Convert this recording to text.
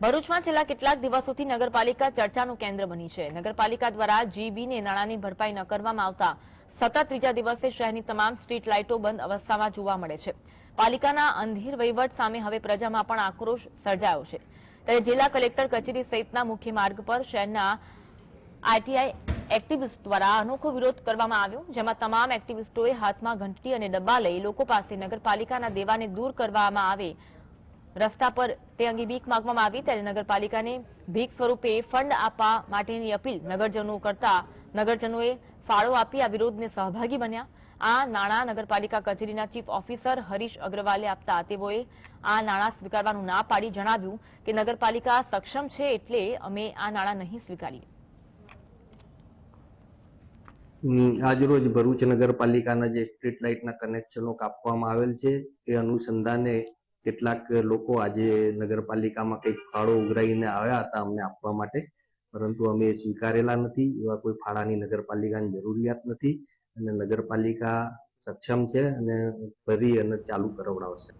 ભરૂચમાં છેલ્લા કેટલાક દિવસોથી નગરપાલિકા ચર્ચાનું કેન્દ્ર બની છે. નગરપાલિકા દ્વારા જીબીને નાણાંની ભરપાઈ ન કરવામાં આવતા સતત ત્રીજા દિવસે શહેરની તમામ સ્ટ્રીટ લાઇટો બંધ અવસ્થામાં જોવા મળે છે. પાલિકાના અંધેર વહીવટ સામે હવે પ્રજામાં પણ આક્રોશ સર્જાયો છે. ત્યારે જિલ્લા કલેક્ટર કચેરી સહિતના મુખ્ય માર્ગ પર શહેરના આરટીઆઈ એક્ટિવિસ્ટ દ્વારા અનોખો વિરોધ કરવામાં આવ્યો, જેમાં તમામ એક્ટિવિસ્ટોએ હાથમાં ઘંટડી અને ડબ્બા લઈ લોકો પાસે નગરપાલિકાના દેવાને દૂર કરવામાં આવે રસ્તા પર તે અંગે ભીખ માંગવામાં આવી ત્યારે નગરપાલિકાને ભીખ સ્વરૂપે ફંડ આપવા માટેની અપીલ નગરજનો કરતા નગરજનોએ ફાળો આપી આ વિરોધને સહભાગી બન્યા. આ નાણાં નગરપાલિકા કચેરીના ચીફ ઓફિસર હરીશ અગ્રવાલે આપતા તેઓએ આ નાણાં સ્વીકારવાનું ના પાડી જણાવ્યું કે નગરપાલિકા સક્ષમ છે એટલે અમે આ નાણાં નહીં સ્વીકારીએ. આજરોજ ભરૂચ નગરપાલિકાના જે સ્ટ્રીટ લાઇટના કનેક્શનો કાપવામાં આવેલ છે, તે અનુસંધાને કેટલાક લોકો આજે નગરપાલિકામાં કંઈક ફાળો ઉઘરાઈને આવ્યા હતા અમને આપવા માટે. પરંતુ અમે સ્વીકારેલા નથી, એવા કોઈ ફાળાની નગરપાલિકાની જરૂરિયાત નથી. અને નગરપાલિકા સક્ષમ છે અને ભરી અને ચાલુ કરાવડાવશે.